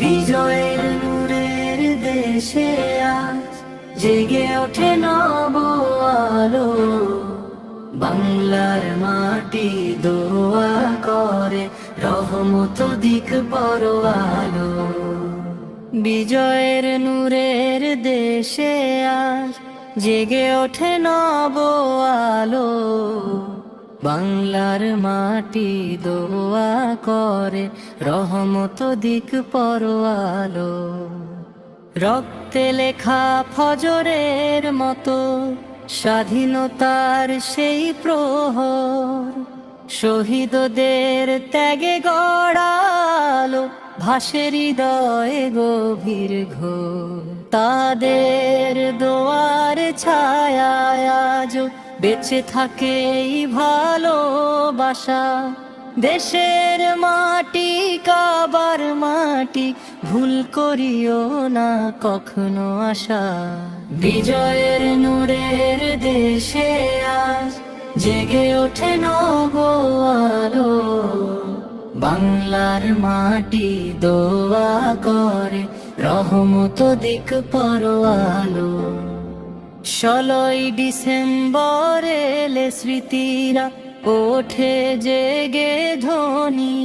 বিজয়ের নূরের দেশে আজ জেগে ওঠে নব আলো বাংলার মাটি দোয়া করে রহমত দিক পরওয়ালো বিজয়ের নূরের দেশে আজ জেগে ওঠে নব আলো। বাংলার মাটি দোয়া করে, রহমত দিক পরওয়ালো রক্তে লেখা ফজরের মতো, স্বাধীনতার সেই প্রহর। শহীদদের ত্যাগে গড়ালো ভাসে হৃদয়ে গভীর ঘোর। তাদের দোয়ার ছায়া আজ বেঁচে থাকে ভালোবাসা। দেশের মাটি, কাবার মাটি, ভুল করিও না কখনো আশা। বিজয়ের নূরের দেশে আজ জেগে ওঠে নব আলো বাংলার মাটি দোয়া করে, রহমত দিক পরওয়ালো ষোলোই ডিসেম্বর এলে স্মৃতিরা ওঠে জেগে ধ্বনি।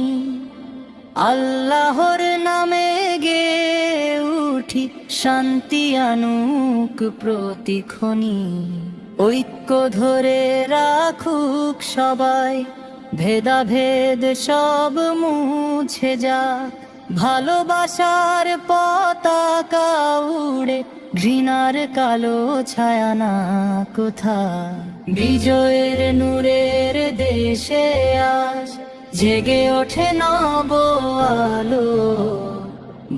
আল্লাহর নামে গে উঠি শান্তি আনুক প্রতিক্ষণি ঐক্য ধরে রাখুক সবাই, ভেদাভেদ সব মুছে যাক। ভালোবাসার পতাকা উড়ে, ঘৃণার কালো ছায়া না কোথা বিজয়ের নূরের দেশে আজ জেগে ওঠে নব আলো।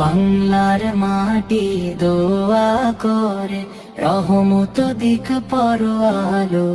বাংলার মাটি দোয়া করে, রহমত দিক পরওয়ালো